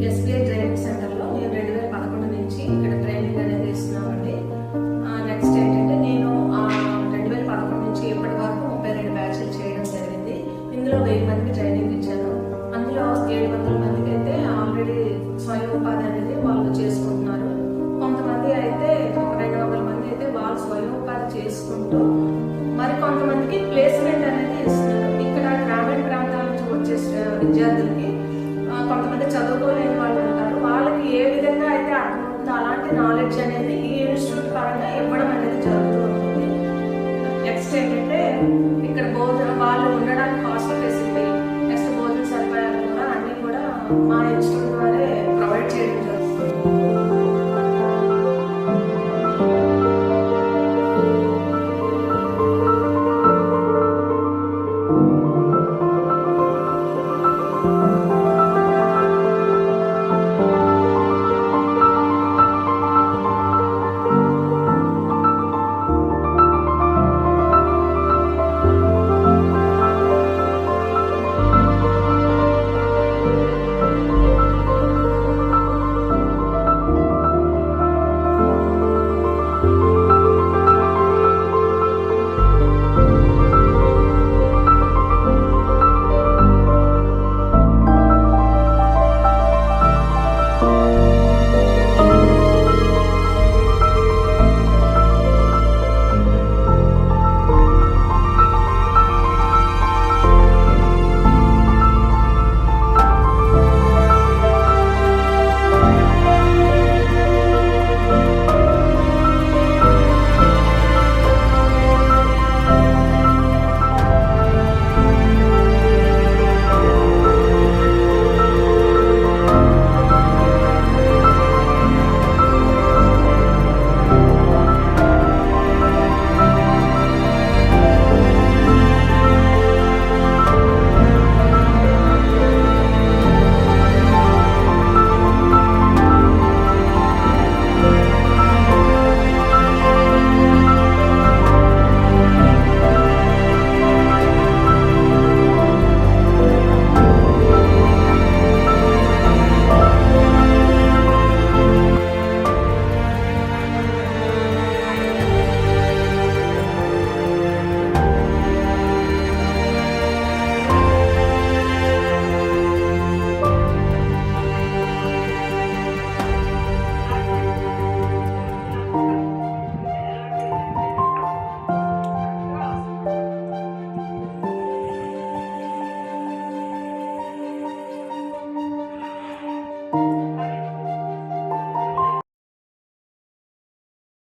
SBI training సెంటర్లో నేను రెండు వేల పదకొండు నుంచి ఇక్కడ ట్రైనింగ్ అనేది ఇస్తున్నామండి నెక్స్ట్ ఏంటంటే నేను రెండు వేల పదకొండు నుంచి ఇప్పటి వరకు ముప్పై రెండు బ్యాచ్లు చేయడం జరిగింది. ఇందులో వెయ్యి మందికి ట్రైనింగ్ ఇచ్చాను. అందులో ఏడు వందల మందికి అయితే ఆల్రెడీ స్వయం ఉపాధి అనేది వాళ్ళు చేసుకుంటున్నారు. కొంతమంది అయితే ఒక రెండు వందల మంది అయితే వాళ్ళు స్వయం ఉపాధి చేసుకుంటూ మరి కొంతమందికి ప్లేస్మెంట్ అనేది ఇస్తున్నారు. ఇక్కడ గ్రామీణ ప్రాంతాల నుంచి వచ్చే విద్యార్థులకి కొంతమంది చదువుకోలేని వాళ్ళు ఉంటారు. వాళ్ళకి ఏ విధంగా అయితే అర్థమవుతుందో అలాంటి నాలెడ్జ్ అనేది ఈ ఇన్స్టిట్యూట్ పరంగా ఇవ్వడం అనేది జరుగుతూ ఉంటుంది. నెక్స్ట్ ఏంటంటే ఇక్కడ భోజనం వాళ్ళు ఉండడానికి హాస్టల్ ఫెసిలిటీ నెక్స్ట్ భోజన సదుపాయాలు కూడా అన్నీ కూడా మా ఇన్స్టిట్యూట్